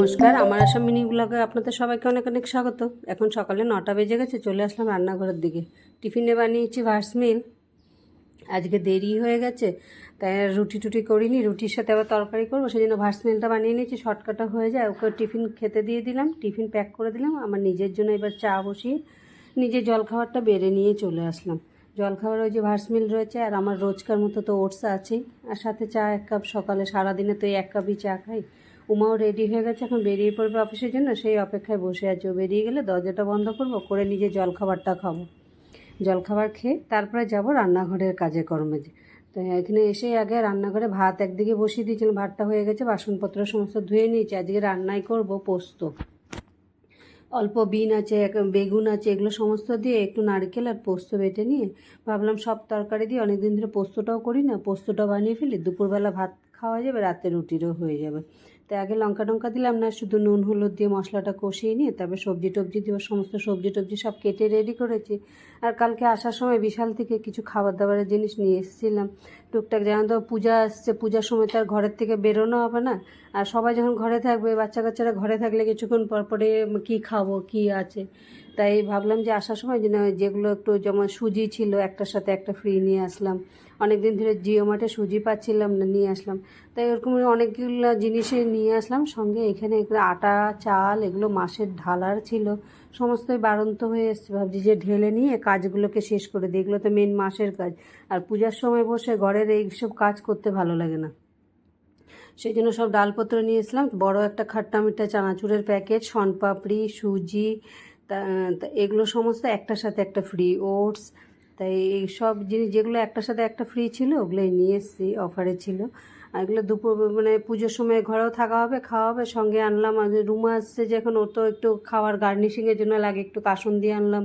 নমস্কার, আমার আসাম মিনি ব্লগে আপনাদের সবাইকে অনেক অনেক স্বাগত। এখন সকালে নটা বেজে গেছে, চলে আসলাম রান্নাঘরের দিকে। টিফিনে বানিয়েছি ভার্সমিল আজকে দেরি হয়ে গেছে, তাই রুটি টুটি করিনি, রুটির সাথে আবার তরকারি করব সেই জন্য ভার্সমিলটা বানিয়ে নিয়েছি শর্টকাটটা হয়ে যায়। ওকে টিফিন খেতে দিয়ে দিলাম, টিফিন প্যাক করে দিলাম, আমার নিজের জন্য এবার চা বসিয়ে নিজের জলখাবারটা বেড়ে নিয়ে চলে আসলাম। জলখাবার ওই যে ভার্সমিল রয়েছে, আর আমার রোজকার মতো তো ওটস আছেই। আর সাথে চা এক কাপ, সকালে সারাদিনে তো এক কাপই চা খাই। উমাও রেডি হয়ে গেছে, এখন বেরিয়ে পড়বে অফিসের জন্য। সেই অপেক্ষায় বসে আছে। ও বেরিয়ে গেলে দরজাটা বন্ধ করব, করে নিজে জলখাবারটা খাব। জলখাবার খেয়ে তারপরে যাব রান্নাঘরের কাজে কর্মে। তো এখানে এসে আগে রান্নাঘরে ভাত একদিকে বসিয়ে দিয়েছিলাম, ভাতটা হয়ে গেছে, বাসনপত্র সমস্ত ধুয়ে নিয়েছি। আজকে রান্নাই করব পোস্ত। অল্প বিন আছে বেগুন আছে, এগুলো সমস্ত দিয়ে একটু নারকেল আর পোস্ত বেটে নিয়ে ভাবলাম সব তরকারি দিয়ে অনেক দিন ধরে পোস্তটাও করি না, পোস্তটা বানিয়ে ফেলি, দুপুরবেলা ভাত খাওয়া যাবে, রাতে রুটিরও হয়ে যাবে। তাই আগে লঙ্কা টঙ্কা দিলাম না, শুধু নুন, হলুদ দিয়ে মশলাটা কষিয়ে নিয়ে তারপরে সবজি টবজি দিয়ে সমস্ত সবজি টবজি সব কেটে রেডি করেছি। আর কালকে আসার সময় বিশাল থেকে কিছু খাবার দাবারের জিনিস নিয়ে এসেছিলাম। টুকটাক যেমন তো পূজা আসছে, পূজার সময় তো আর ঘরের থেকে বেরোনো হবে না। আর সবাই যখন ঘরে থাকবে বাচ্চা কাচ্চারা ঘরে থাকলে কিছুক্ষণ পর পরে কী খাব, কী আছে? তাই ভাবলাম যে আসার সময় যেন যেগুলো একটু যেমন সুজি ছিল, একটার সাথে একটা ফ্রি নিয়ে আসলাম। অনেক দিন ধরে জিও মার্টে সুজি পাচ্ছিলাম না, নিয়ে আসলাম। তাই ওরকম অনেকগুলো জিনিসই নিয়ে আসলাম। সঙ্গে এখানে আটা, চাল এগুলো মাসের ঢালার ছিল। সমস্তই বাড়ন্ত হয়ে এসছে। ভাবছি যে ঢেলে নিয়ে কাজগুলোকে শেষ করে দিই। এগুলো তো মেন মাসের কাজ। আর পূজার সময় বসে ঘরের এইসব কাজ করতে ভালো লাগে না। সেই জন্য সব ডালপত্র নিয়ে এসলাম। বড় একটা খাট্টা মিঠা চানাচুরের প্যাকেট শনপাপড়ি, সুজি তা এগুলো সমস্ত একটার সাথে একটা ফ্রি ওটস তাই এই সব জিনিস যেগুলো একটার সাথে একটা ফ্রি ছিল, ওগুলোই নিয়ে এসেছি অফারে ছিল। আর এগুলো দুপুর মানে পুজোর সময় ঘরেও থাকা হবে, খাওয়া হবে, সঙ্গে আনলাম আর রুমা আসছে যে এখন ওর তো একটু খাওয়ার গার্নিশিংয়ের জন্য লাগে, একটু কাসন দিয়ে আনলাম।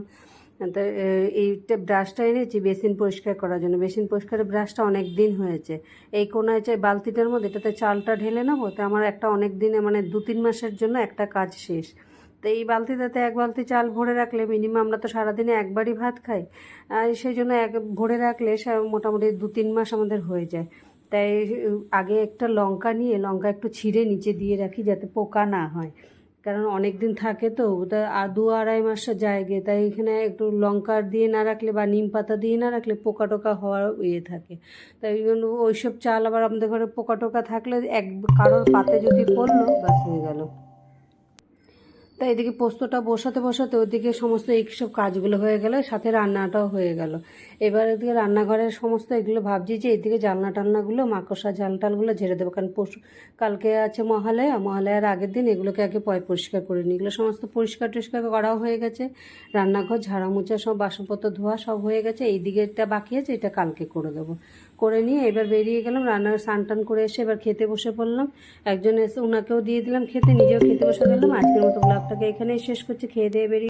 তা এইটা ব্রাশটা এনেছি বেসিন পরিষ্কার করার জন্য। বেসিন পরিষ্কারের ব্রাশটা অনেক দিন হয়েছে। এই কোনায় যে বালতিটার মধ্যে, এটাতে চালটা ঢেলে নেব, তো আমার একটা অনেক দিনে মানে দু তিন মাসের জন্য একটা কাজ শেষ। তো এই বালতিটাতে এক বালতি চাল ভরে রাখলে মিনিমাম আমরা তো সারাদিনে একবারই ভাত খাই। আর সেই জন্য এক ভরে রাখলে মোটামুটি দু তিন মাস আমাদের হয়ে যায়। তাই আগে একটা লঙ্কা নিয়ে লঙ্কা একটু ছিঁড়ে নিচে দিয়ে রাখি যাতে পোকা না হয়। কারণ অনেক দিন থাকে তো, ওটা দু আড়াই মাস জায়গে তাই এখানে একটু লঙ্কা দিয়ে না রাখলে বা নিম পাতা দিয়ে না রাখলে পোকা টোকা হওয়ার ইয়ে থাকে। তাই জন্য ওইসব চাল আবার আমাদের ঘরে পোকা টোকা থাকলে এক কারোর পাতে যদি পড়ল, ব্যাস হয়ে গেল। তাই এদিকে পোস্তটা বসাতে বসাতে ওইদিকে সমস্ত এইসব কাজগুলো হয়ে গেল, সাথে রান্নাটাও হয়ে গেল। এবার এদিকে রান্নাঘরের সমস্ত এগুলো ভাবছি যে এদিকে জানলা টালনাগুলো মাকড়সা জাল টালগুলো ঝেড়ে দেবো। কারণ পশু কালকে আছে মহালয়া, মহালয়ার আগের দিন এগুলোকে আগে পয় পরিষ্কার করে নিই। এগুলো সমস্ত পরিষ্কার টরিষ্কার করাও হয়ে গেছে। রান্নাঘর ঝাড়া মোছা সব, বাসনপত্র, ধোয়া সব হয়ে গেছে। এই দিকেরটা বাকি আছে, এটা কালকে করে দেবো। করে নিয়ে এবার বেরিয়ে গেলাম রান্নার স্নান টান করে এসে এবার খেতে বসে পড়লাম। একজন এসে ওনাকেও দিয়ে দিলাম খেতে, নিজেও খেতে বসে গেলাম। আজকের মতো ব্লগটাকে এখানেই শেষ করছি খেয়ে দিয়ে বেরিয়ে